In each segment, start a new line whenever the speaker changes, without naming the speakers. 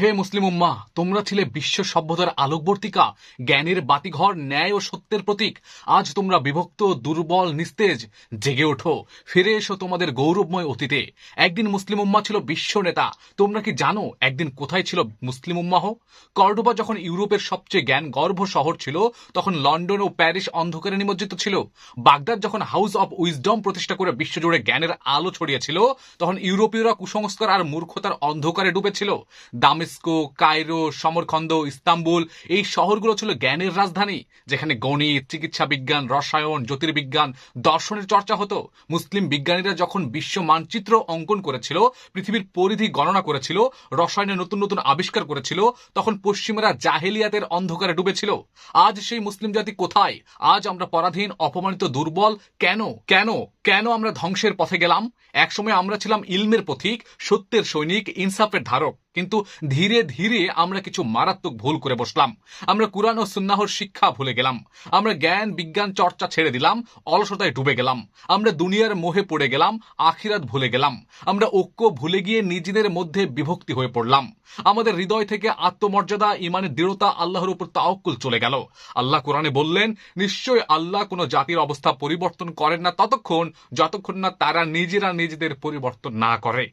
হে মুসলিম উম্মা তোমরা ছিলে বিশ্ব সভ্যতার আলোকবর্তিকা, জ্ঞানের বাতিঘর, ন্যায় ও সত্যের প্রতীক। আজ তোমরা বিভক্ত, দুর্বল, নিস্তেজ, জেগে ওঠো। ফিরে এসো তোমাদের গৌরবময় অতীতে। একদিন মুসলিম উম্মা ছিল বিশ্ব নেতা। তোমরা কি জানো একদিন কোথায় ছিল মুসলিম উম্মাহ? কর্ডোবা যখন ইউরোপের সবচেয়ে জ্ঞান গর্ভ শহর ছিল, তখন লন্ডন ও প্যারিস অন্ধকারে নিমজ্জিত ছিল। বাগদাদ যখন হাউস অব উইজডম প্রতিষ্ঠা করে বিশ্বজুড়ে জ্ঞানের আলো ছড়িয়েছিল, তখন ইউরোপীয়রা কুসংস্কার আর মূর্খতার অন্ধকারে ডুবেছিল। দামেস্কো কায়রো, সমরখন্দ, ইস্তাম্বুল, এই শহরগুলো ছিল জ্ঞানের রাজধানী, যেখানে গণিত, চিকিৎসা বিজ্ঞান, রসায়ন, জ্যোতির্বিজ্ঞান, দর্শনের চর্চা হতো। মুসলিম বিজ্ঞানীরা যখন বিশ্ব মানচিত্র অঙ্কন করেছিল, পৃথিবীর পরিধি গণনা করেছিল রসায়নের নতুন নতুন আবিষ্কার করেছিল, তখন পশ্চিমেরা জাহেলিয়াতের অন্ধকারে ডুবেছিল। আজ সেই মুসলিম জাতি কোথায়? আজ আমরা পরাধীন, অপমানিত, দুর্বল, কেন? কেন? কেন আমরা ধ্বংসের পথে গেলাম? একসময় আমরা ছিলাম ইলমের পথিক সত্যের সৈনিক, ইনসাফের ধারক। কিন্তু ধীরে ধীরে আমরা কিছু মারাত্মক ভুল করে বসলাম। আমরা কুরআন ও সুন্নাহর শিক্ষা ভুলে গেলাম। আমরা জ্ঞান, বিজ্ঞান চর্চা ছেড়ে দিলাম, অলসতায় ডুবে গেলাম। আমরা দুনিয়ার মোহে পড়ে গেলাম, আখিরাত ভুলে গেলাম। আমরা ঐক্য ভুলে গিয়ে নিজেদের মধ্যে বিভক্তি হয়ে পড়লাম। আমাদের হৃদয় থেকে আত্মমর্যাদা ইমানের দৃঢ়তা আল্লাহর উপর তাওকুল চলে গেল। আল্লাহ কোরআনে বললেন, নিশ্চয় আল্লাহ কোনো জাতির অবস্থা পরিবর্তন করেন না ততক্ষণ, যতক্ষণ না তারা নিজেরা নিজেদের পরিবর্তন না করে।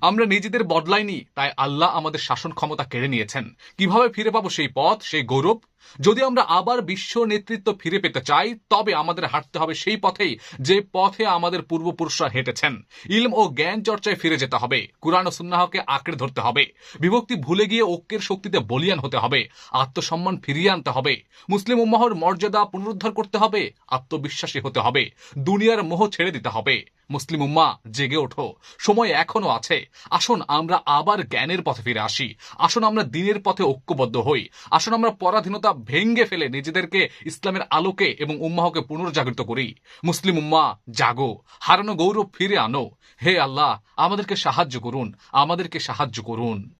আমরা নিজেদের বদলাইনি, তাই আল্লাহ আমাদের শাসন ক্ষমতা কেড়ে নিয়েছেন। কীভাবে ফিরে পাবো সেই পথ, সেই গৌরব? যদি আমরা আবার বিশ্ব নেতৃত্ব ফিরে পেতে চাই, তবে আমাদের হাঁটতে হবে সেই পথেই, যে পথে আমাদের পূর্বপুরুষরা হেঁটেছেন। ইলম ও জ্ঞান চর্চায় ফিরে যেতে হবে, কুরআন ও সুন্নাহকে আঁকড়ে ধরতে হবে, বিভক্তি ভুলে গিয়ে ঐক্যের শক্তিতে বলিয়ান হতে হবে, আত্মসম্মান ফিরিয়ে আনতে হবে, মুসলিম উম্মাহর মর্যাদা পুনরুদ্ধার করতে হবে, আত্মবিশ্বাসী হতে হবে, দুনিয়ার মোহ ছেড়ে দিতে হবে। মুসলিম উম্মা, জেগে ওঠো, সময় এখনও আছে, আসুন আমরা আবার জ্ঞানের পথে ফিরে আসি, আসুন আমরা দিনের পথে ঐক্যবদ্ধ হই, আসুন আমরা পরাধীনতা ভেঙ্গে ফেলে নিজেদেরকে ইসলামের আলোকে এবং উম্মাহকে পুনর্জাগৃত করি। মুসলিম উম্মা, জাগো, হারানো গৌরব ফিরে আনো। হে আল্লাহ, আমাদেরকে সাহায্য করুন, আমাদেরকে সাহায্য করুন।